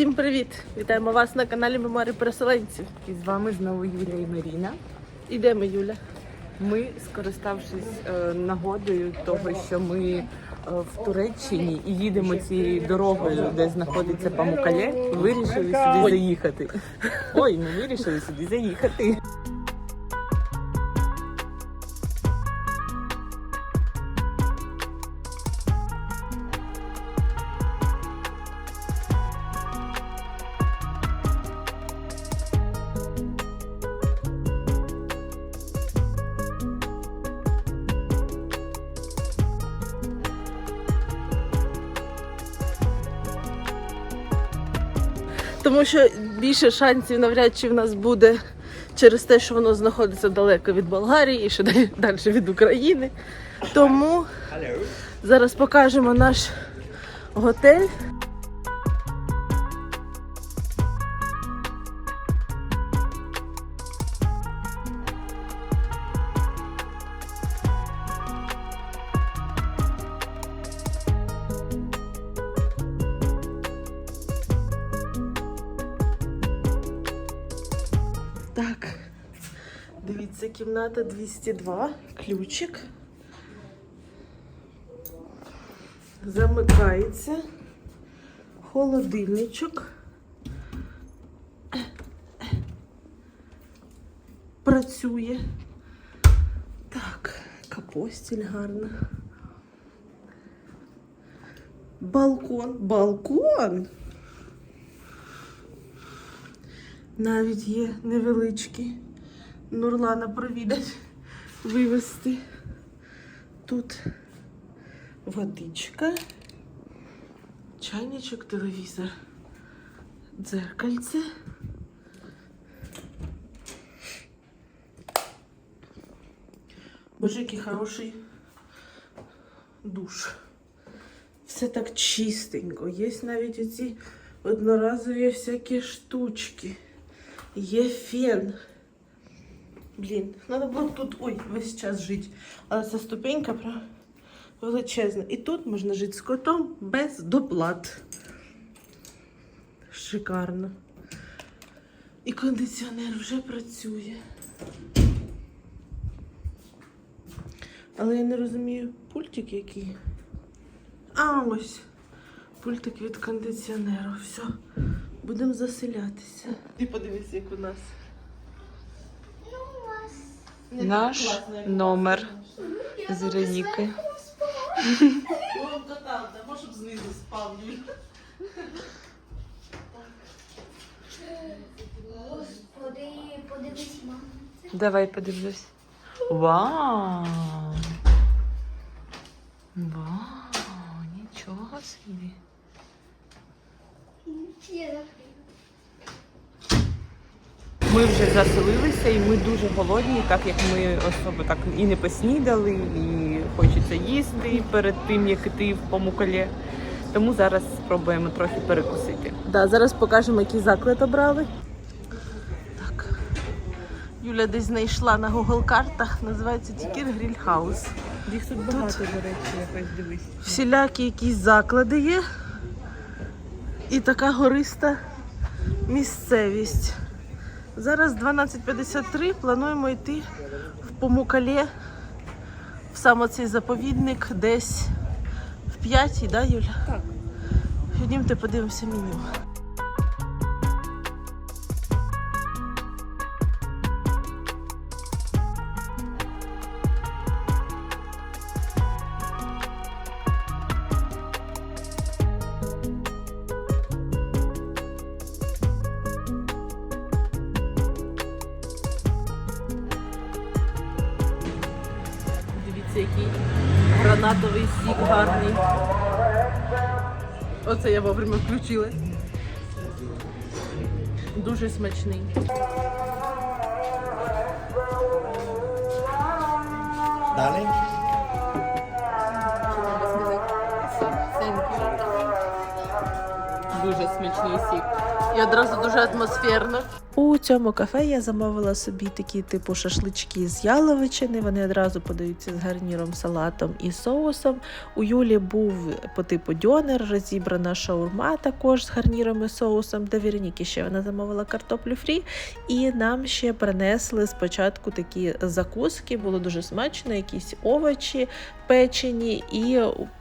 Всім привіт! Вітаємо вас на каналі Меморі переселенців. І з вами знову Юлія і Маріна. Ідемо, Юля. Ми, скориставшись е, нагодою того, що ми е, в Туреччині і їдемо цією дорогою, де знаходиться Памукале, вирішили сюди заїхати. Ой, ми вирішили сюди заїхати. Тому що більше шансів навряд чи в нас буде через те, що воно знаходиться далеко від Болгарії і ще далі від України. Тому зараз покажемо наш готель. Кімната 202, ключик. Замикається. Холодильничок. Працює. Так, капостіль гарна. Балкон. Балкон! Навіть є невеличкі. Нурлана провідать вивезти. Тут водичка, чайничок, телевізор, дзеркальце. Боже, який хороший душ. Все так чистенько. Є навіть оці одноразові всякі штучки. Є фен. Блін, треба було тут ой, весь час жити. Але ця ступенька величезна. І тут можна жити з котом без доплат. Шикарно. І кондиціонер вже працює. Але я не розумію, пультик який. А, ось. Пультик від кондиціонеру. Все. Будемо заселятися. Ти подивися, як у нас. Наш номер з б знизу спав. Господи, подивись, мама. Давай подивлюсь. Вау! Вау! Нічого собі. Закрию. Ми вже заселилися і ми дуже голодні, так як ми особо так і не поснідали, і хочеться їсти перед тим, як іти в Памукале. Тому зараз спробуємо трохи перекусити. Да, зараз покажемо, який заклад обрали. Так. Юля десь знайшла на Google картах, називається Тікір Гріль Хаус. Їх тут багато, до речі, якось дивись. Всілякі якісь заклади є. І така гориста місцевість. Зараз 12.53, плануємо йти в Помукале, в саме цей заповідник, десь в 5, да, Юля? Так. Ходімте, подивимося меню. Гранатовий сік гарний. Оце я вовремя включила. Дуже смачний. Dale. Дуже смачний. сік. І одразу дуже атмосферно. У цьому кафе я замовила собі такі типу шашлички з яловичини. Вони одразу подаються з гарніром, салатом і соусом. У Юлі був по типу дьонер, розібрана шаурма також з гарніром і соусом. До Вероніки ще вона замовила картоплю фрі. І нам ще принесли спочатку такі закуски, було дуже смачно, якісь овочі печені і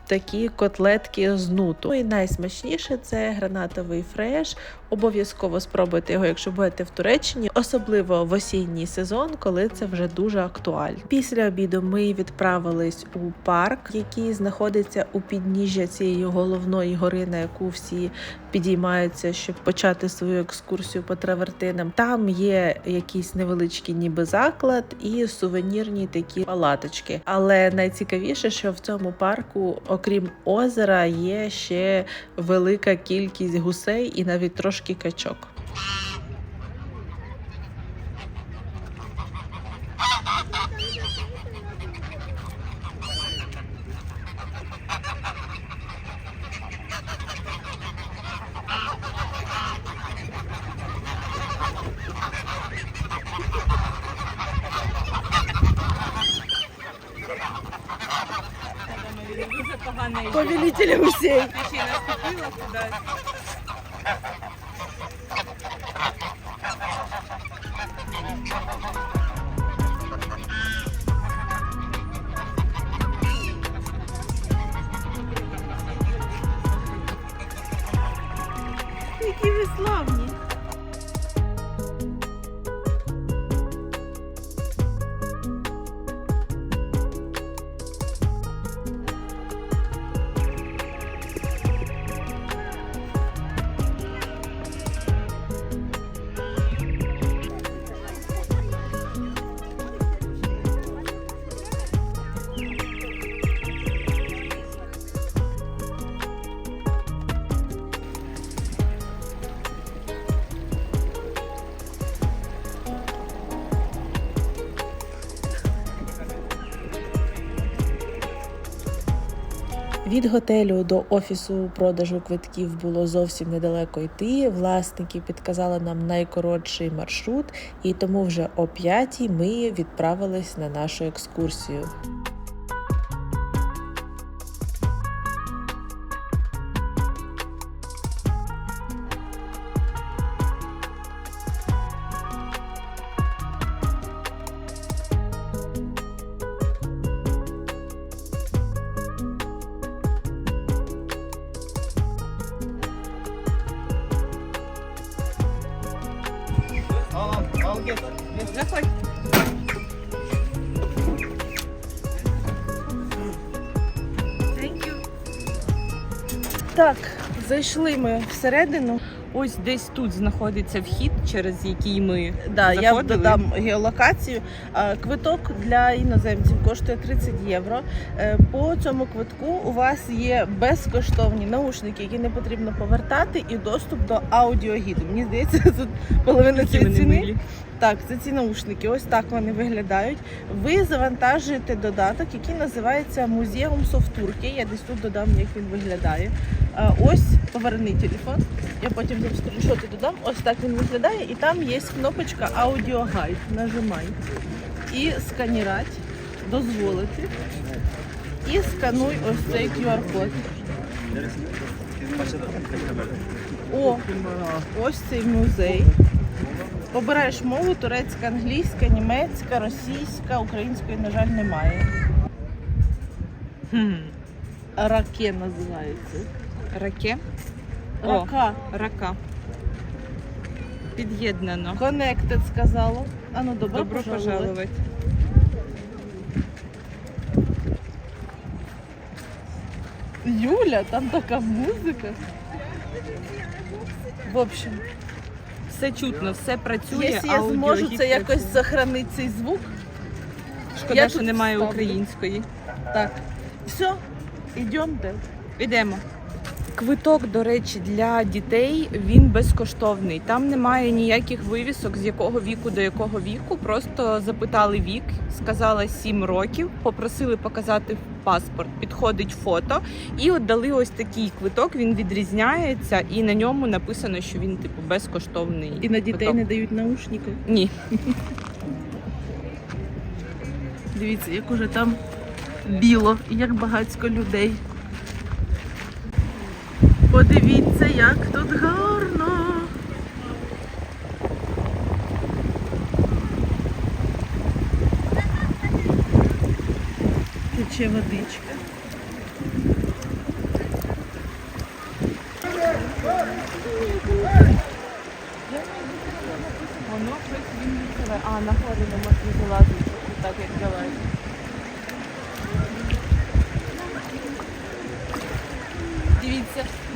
такі котлетки з нуту. Ну І найсмачніше це гранатовий фреш. Обов'язково спробуйте його, якщо будете в Туреччині, особливо в осінній сезон, коли це вже дуже актуально. Після обіду ми відправились у парк, який знаходиться у підніжжя цієї головної гори, на яку всі підіймаються, щоб почати свою екскурсію по травертинам. Там є якийсь невеличкий ніби заклад і сувенірні такі палаточки. Але найцікавіше, що в цьому парку, окрім озера, є ще велика кількість гусей і навіть трошки качок. Дуже погана ідея. Повелителя гусей. Ти ще й наступила кудись. Які ви славні. Від готелю до офісу продажу квитків було зовсім недалеко йти. Власники підказали нам найкоротший маршрут, і тому вже о п'ятій ми відправились на нашу екскурсію. Так, зайшли ми всередину. Ось десь тут знаходиться вхід, через який ми Да, я додам геолокацію. Квиток для іноземців коштує 30 євро. Е, По цьому квитку у вас є безкоштовні наушники, які не потрібно повертати, і доступ до аудіогіду. Мені здається, тут половина цієї ціни. Так, це ці наушники. Ось так вони виглядають. Ви завантажуєте додаток, який називається Музеум Софтурки. Я десь тут додам, як він виглядає. Ось поверни телефон. Я потім скріншоти додам. Ось так він виглядає, і там є кнопочка аудіогайд. Нажимай. І сканірати, дозволити. І скануй ось цей QR-код. О, ось цей музей. Обираєш мову турецька, англійська, німецька, російська, української, на жаль, немає. Хм. Раке називається. Раке. О. Рака. Рака. Під'єднано. Connected сказала. А ну добро, Добро пожаловать. пожаловать. Юля, там така музика. В общем, Все чутно, все працює. якщо я зможу це якось захоронити цей звук, Шкода, я що тут немає вставлю. української. так. Все, йдемо. Підемо. Квиток, до речі, для дітей він безкоштовний. Там немає ніяких вивісок, з якого віку до якого віку. Просто запитали вік, сказала 7 років, попросили показати паспорт, підходить фото, і от дали ось такий квиток. Він відрізняється, і на ньому написано, що він типу безкоштовний. І на дітей квиток. не дають наушників. ні. Дивіться, як уже там біло, і як багатько людей. Подивіться, як тут гарно. Тече водичка. Воно щось він живе. А на горі не можна залазити, так як залазить.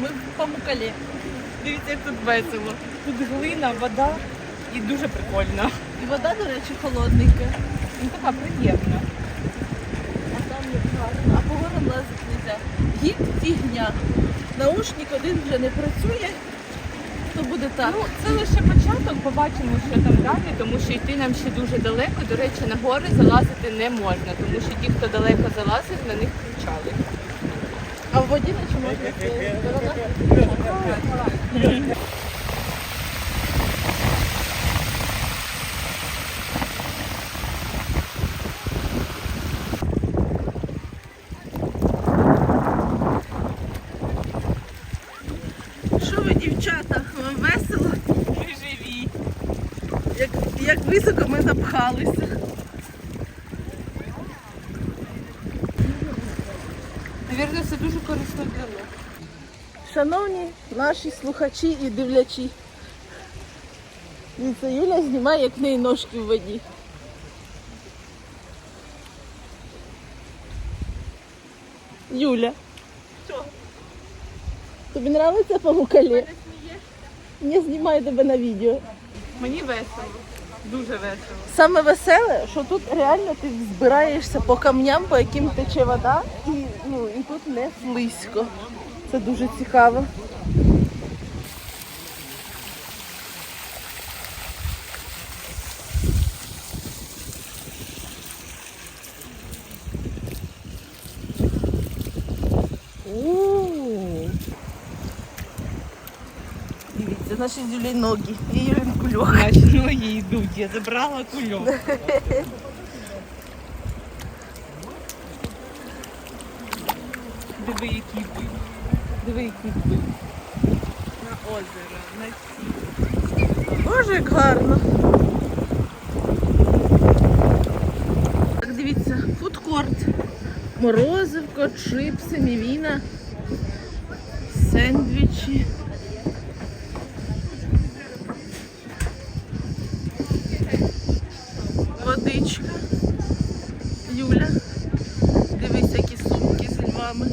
Ми в Памукалі. Дивіться, як тут весело. Тут глина, вода і дуже прикольно. І вода, до речі, холодненька. Ну така приємна. А там як гарно. А по горам лазити не можна. Гід фігня. Наушник один вже не працює, то буде так. Ну, це лише початок, побачимо, що там далі, тому що йти нам ще дуже далеко. До речі, на гори залазити не можна, тому що ті, хто далеко залазив, на них кричали. В воді наче можна стояти. Що ви, дівчата, вам весело? Ми живі. Як, як високо ми запхалися. Навірно, це дуже корисно для них. Шановні наші слухачі і дивлячі. Дивіться, Юля знімає, як в неї ножки в воді. Юля. Що? Тобі подобається памукалі? Не знімаю тебе на відео. Мені весело. Дуже весело. Саме веселе, що тут реально ти збираєшся по камням, по яким тече вода, і, ну, і тут не слизько. Це дуже цікаво. Дивіться, наші з Юлі ноги і кульок. Ноги йдуть, я забрала кульок. Диви, який бик. Диви, який бик. На озеро, на сі. Боже, як гарно. Так, дивіться, фудкорт. Морозивко, чипси, мівіна, сендвічі. Водичка. Юля. Дивись, які сумки з львами.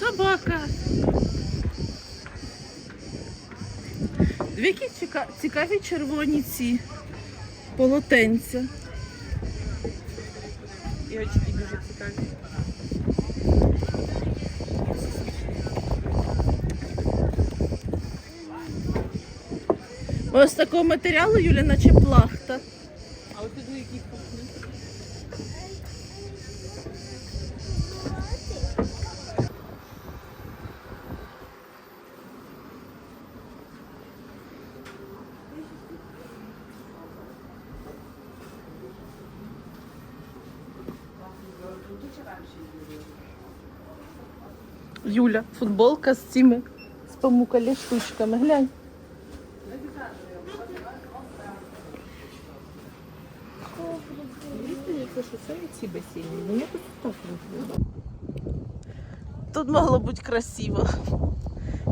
Собака. Дві які цікаві червоні ці полотенця. І очки дуже цікаві. Ось такого матеріалу Юля, наче плахта. А от тут який вкусний. Юля, футболка з цими з памукалі штучками. Глянь. Тут могло бути красиво.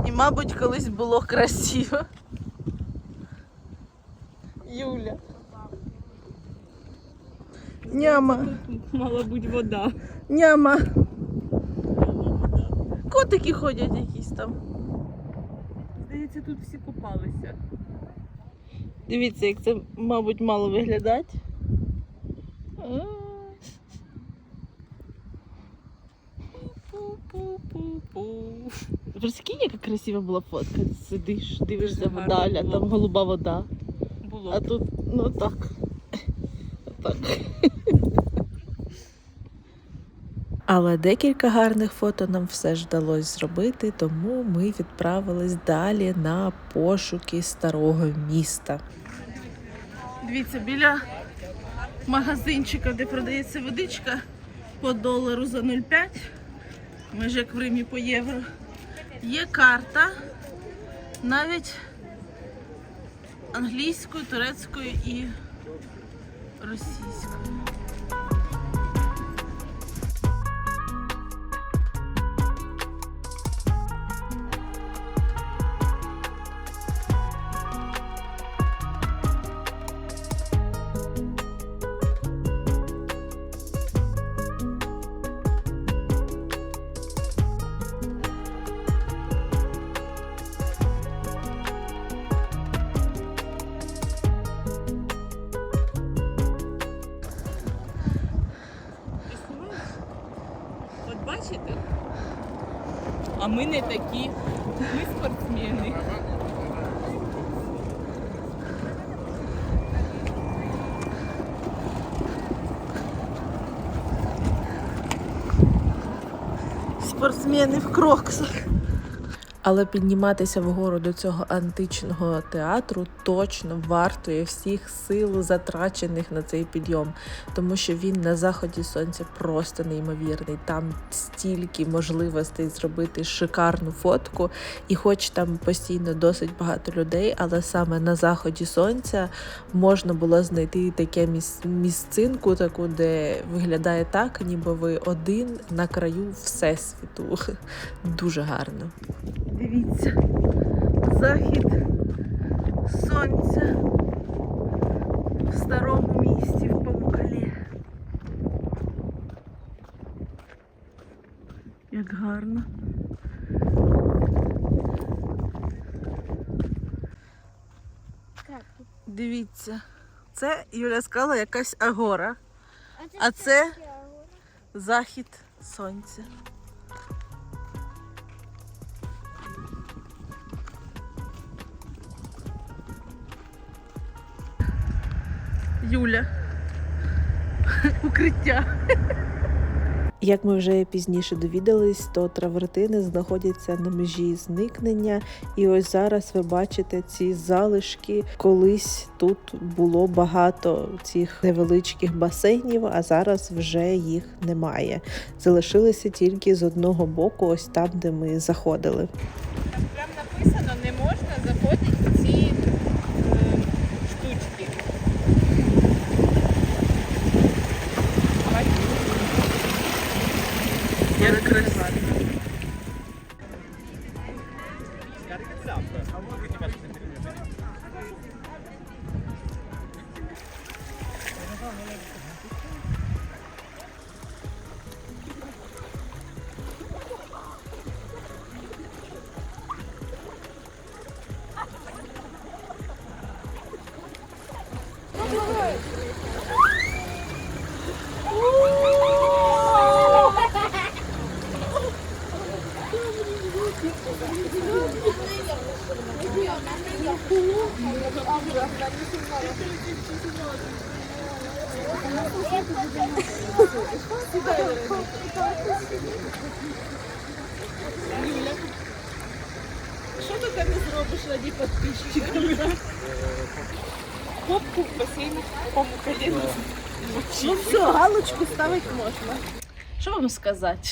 І, мабуть, колись було красиво. Юля. Няма, Мала бути вода. няма. Котики ходять якісь там. Здається, тут всі купалися. Дивіться, як це, мабуть, мало. Пу-пу-пу-пу. Прикинь, яка красива була фотка. Сидиш, дивишся а там голуба вода. Було. А тут, ну так. Так. Але декілька гарних фото нам все ж вдалося зробити, тому ми відправились далі на пошуки старого міста. Дивіться, біля магазинчика, де продається водичка по долару за 0,5, майже як в Римі по євро, є карта навіть англійською, турецькою і російською. Спортсмени в кроксах. Але підніматися вгору до цього античного театру точно вартує всіх сил, затрачених на цей підйом, тому що він на заході сонця просто неймовірний. Там стільки можливостей зробити шикарну фотку, і хоч там постійно досить багато людей, але саме на заході сонця можна було знайти таке місцинку, таку, де виглядає так, ніби ви один на краю всесвіту. Дуже гарно. Дивіться, захід сонця в старому місті в Памукалі. Як гарно. Дивіться, це Юля сказала якась агора. А це захід сонця. Юля. Укриття. Як ми вже пізніше довідались, то травертини знаходяться на межі зникнення, і ось зараз ви бачите ці залишки. Колись тут було багато цих невеличких басейнів, а зараз вже їх немає. Залишилися тільки з одного боку, ось там, де ми заходили. พ่อแม่ Що ти там не зробиш раді підписчиків? Попку в басейні по коліну. Ну все, галочку ставити можна. Що вам сказати?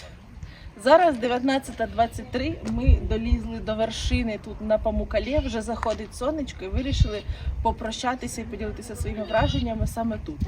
Зараз 19.23, ми долізли до вершини тут на Памукале, вже заходить сонечко і вирішили попрощатися і поділитися своїми враженнями саме тут.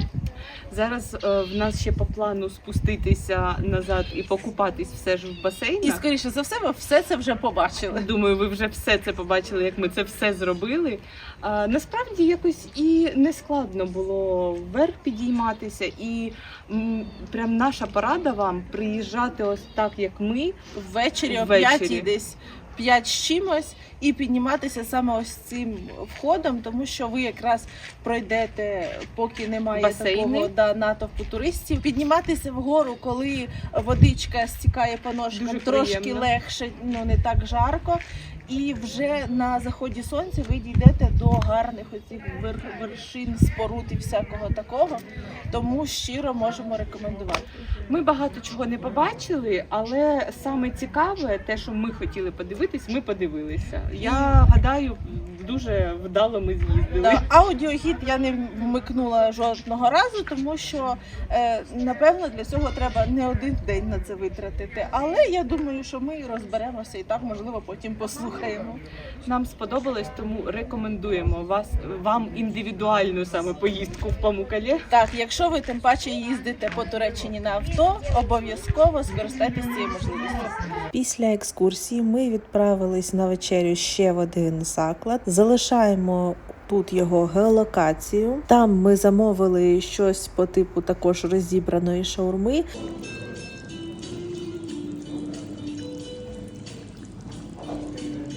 Зараз е, в нас ще по плану спуститися назад і покупатись все ж в басейнах. І скоріше за все, ви все це вже побачили. Думаю, ви вже все це побачили, як ми це все зробили. А, насправді якось і не складно було вверх підійматися, і м, прям наша порада вам приїжджати ось так, як ми. Ввечері о Ввечері. 5 десь 5 з чимось і підніматися саме ось цим входом, тому що ви якраз пройдете, поки немає Басейни. такого да, натовпу туристів. Підніматися вгору, коли водичка стікає по ножкам, Дуже трошки приємно. легше, ну не так жарко. І вже на заході сонця ви дійдете до гарних оцих вер- вершин, споруд і всякого такого. Тому щиро можемо рекомендувати. Ми багато чого не побачили, але саме цікаве, те, що ми хотіли подивитись, ми подивилися. Я гадаю, дуже вдало ми з'їздили. Да, аудіогід я не вмикнула жодного разу, тому що е, напевно для цього треба не один день на це витратити. Але я думаю, що ми розберемося і так, можливо, потім послухаємо. Нам сподобалось, тому рекомендуємо вас вам індивідуальну саме поїздку в Памукале. Так, якщо ви тим паче їздите по Туреччині на авто, обов'язково скористайтеся цією можливістю. Після екскурсії ми відправились на вечерю ще в один заклад. Залишаємо тут його геолокацію. Там ми замовили щось по типу також розібраної шаурми.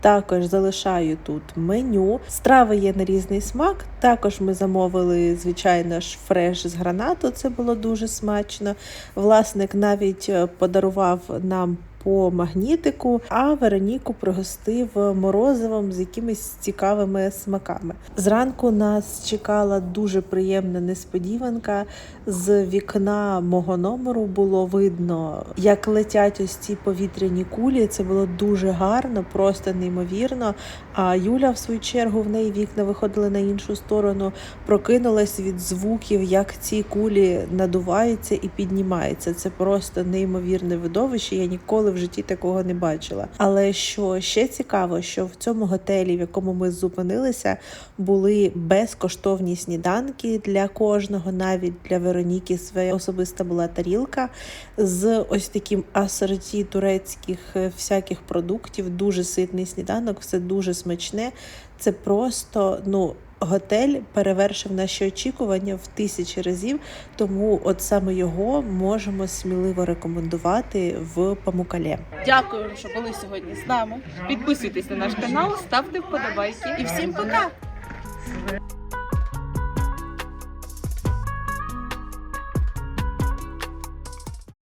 Також залишаю тут меню. Страви є на різний смак. Також ми замовили, звичайно ж, фреш з гранату. Це було дуже смачно. Власник навіть е, подарував нам по магнітику, а Вероніку пригостив морозивом з якимись цікавими смаками. Зранку нас чекала дуже приємна несподіванка. З вікна мого номеру було видно, як летять ось ці повітряні кулі. Це було дуже гарно, просто неймовірно. А Юля, в свою чергу, в неї вікна виходили на іншу сторону, прокинулась від звуків, як ці кулі надуваються і піднімаються. Це просто неймовірне видовище. Я ніколи в житті такого не бачила. Але що ще цікаво, що в цьому готелі, в якому ми зупинилися, були безкоштовні сніданки для кожного, навіть для Вероніки своя особиста була тарілка з ось таким асорті турецьких е, всяких продуктів. Дуже ситний сніданок, все дуже смачне. Це просто ну. Готель перевершив наші очікування в тисячі разів, тому от саме його можемо сміливо рекомендувати в Памукале. Дякую, що були сьогодні з нами. Підписуйтесь на наш канал, ставте вподобайки І всім пока!